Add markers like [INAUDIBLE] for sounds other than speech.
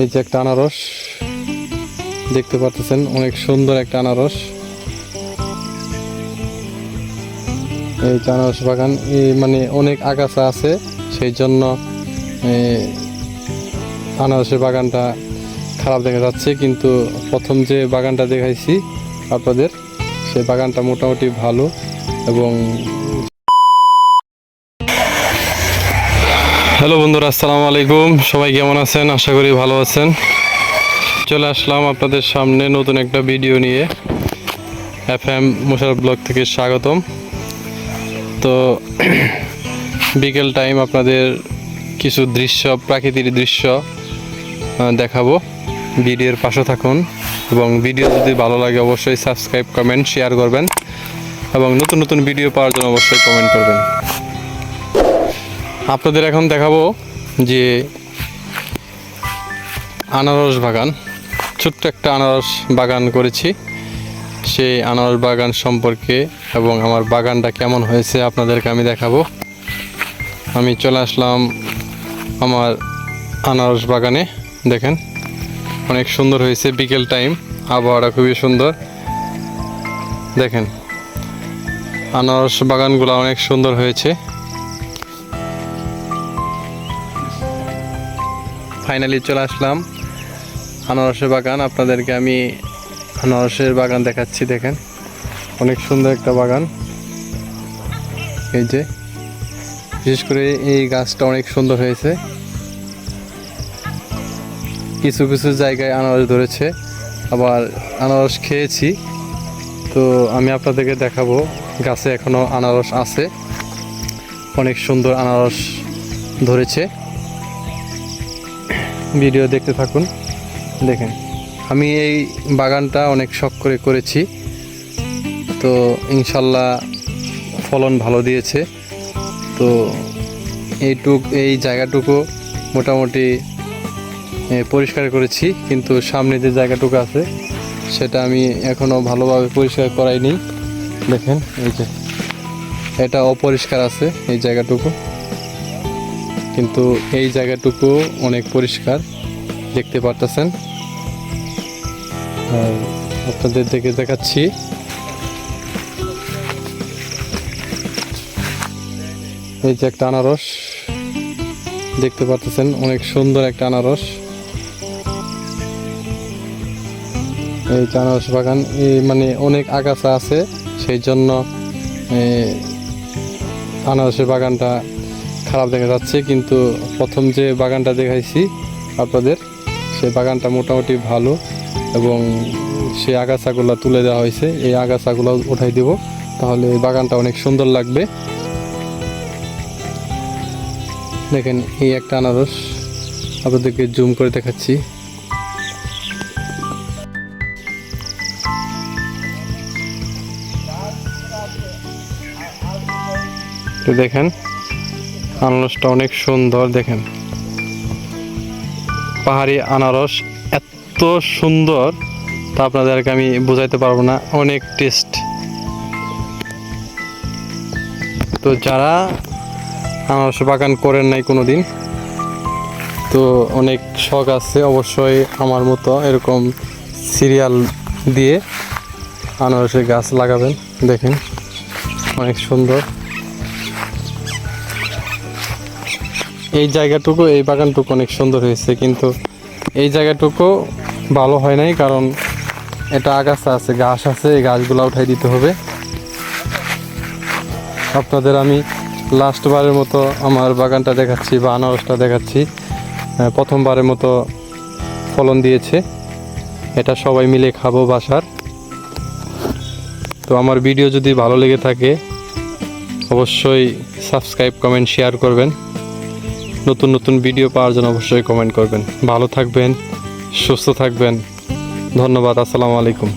এই যে একটা আনারস, দেখতে পাচ্ছেন অনেক সুন্দর একটা আনারস। এই আনারস বাগান মানে অনেক আগাছা আছে, সেই জন্য আনারসের বাগানটা খারাপ দেখা যাচ্ছে, কিন্তু প্রথম যে বাগানটা দেখাইছি আপনাদের, সেই বাগানটা মোটামুটি ভালো এবং হ্যালো বন্ধুরা, আসসালামু আলাইকুম। সবাই কেমন আছেন? আশা করি ভালো আছেন। চলে আসলাম আপনাদের সামনে নতুন একটা ভিডিও নিয়ে। এফ এম মুশারফ ব্লগ থেকে স্বাগতম। তো [CLEARS THROAT] বিকেল টাইম আপনাদের কিছু দৃশ্য, প্রাকৃতিক দৃশ্য দেখাবো। ভিডিওর পাশে থাকুন এবং ভিডিও যদি ভালো লাগে অবশ্যই সাবস্ক্রাইব, কমেন্ট, শেয়ার করবেন এবং নতুন নতুন ভিডিও পাওয়ার জন্য অবশ্যই কমেন্ট করবেন। আপনাদের এখন দেখাবো যে আনারস বাগান। ছোট্ট একটা আনারস বাগান করেছি। সেই আনারস বাগান সম্পর্কে এবং আমার বাগানটা কেমন হয়েছে আপনাদেরকে আমি দেখাবো। আমি চলে আসলাম আমার আনারস বাগানে। দেখেন, অনেক সুন্দর হয়েছে বিকেল টাইম। আবহাওয়াটা খুবই সুন্দর। দেখেন, আনারস বাগানগুলো অনেক সুন্দর হয়েছে। ফাইনালি চলে আসলাম। আনারসের বাগান, আপনাদেরকে আমি আনারসের বাগান দেখাচ্ছি, দেখেন। অনেক সুন্দর একটা বাগান। এই যে, বিশেষ করে এই গাছটা অনেক সুন্দর হয়েছে। কিছু কিছু জায়গায় আনারস ধরেছে, আবার আনারস খেয়েছি। তো আমি আপনাদেরকে দেখাবো, গাছে এখনও আনারস আছে। অনেক সুন্দর আনারস ধরেছে। ভিডিও দেখতে থাকুন। দেখেন, আমি এই বাগানটা অনেক শখ করে করেছি। তো ইনশাল্লাহ ফলন ভালো দিয়েছে। তো এইটুক, এই জায়গাটুকু মোটামুটি পরিষ্কার করেছি। কিন্তু সামনে যে জায়গাটুকু আছে, সেটা আমি এখনও ভালোভাবে পরিষ্কার করাইনি। দেখেন, এই যে, এটা অপরিষ্কার আছে, এই জায়গাটুকু। কিন্তু এই জায়গাটুকু অনেক পরিষ্কার, দেখতে পারতেছেন। আর আপনাদের দেখে দেখাচ্ছি। এই যে একটা আনারস, দেখতে পারতেছেন, অনেক সুন্দর একটা আনারস। এই যে আনারস বাগান এই মানে অনেক আগাছা আছে, সেই জন্য আনারসের বাগানটা খারাপ দেখা যাচ্ছে, কিন্তু প্রথম যে বাগানটা দেখাইছি আপনাদের সেই বাগানটা মোটামুটি ভালো এবং সেই আগাছাগুলো তুলে দেওয়া হয়েছে। এই আগাছাগুলো উঠাই দেব, তাহলে এই বাগানটা অনেক সুন্দর লাগবে। দেখেন, এই একটা আনারস আপনাদেরকে জুম করে দেখাচ্ছি। তো দেখেন আনারসটা অনেক সুন্দর, দেখেন। পাহাড়ি আনারস এত সুন্দর, তা আপনাদেরকে আমি বোঝাইতে পারব না, অনেক টেস্ট। তো যারা আনারস বাগান করেন নাই কোনো দিন তো অনেক শখ আছে অবশ্যই আমার মতো এরকম সিরিয়াল দিয়ে আনারসের গাছ লাগাবেন, দেখেন, অনেক সুন্দর। এই জায়গাটুকু, এই বাগানটুকু অনেক সুন্দর হয়েছে, কিন্তু এই জায়গাটুকু ভালো হয় নাই, কারণ এটা আগাছা আছে, ঘাস আছে, এই গাছগুলো উঠাই দিতে হবে। আপনাদের আমি লাস্টবারের মতো আমার বাগানটা দেখাচ্ছি, বা আনারসটা দেখাচ্ছি। প্রথমবারের মতো ফলন দিয়েছে। এটা সবাই মিলে খাব বাসার। তো আমার ভিডিও যদি ভালো লেগে থাকে, অবশ্যই সাবস্ক্রাইব, কমেন্ট, শেয়ার করবেন। নতুন নতুন ভিডিও পাওয়ার জন্য অবশ্যই কমেন্ট করবেন। ভালো থাকবেন, সুস্থ থাকবেন। ধন্যবাদ, আসসালামু আলাইকুম।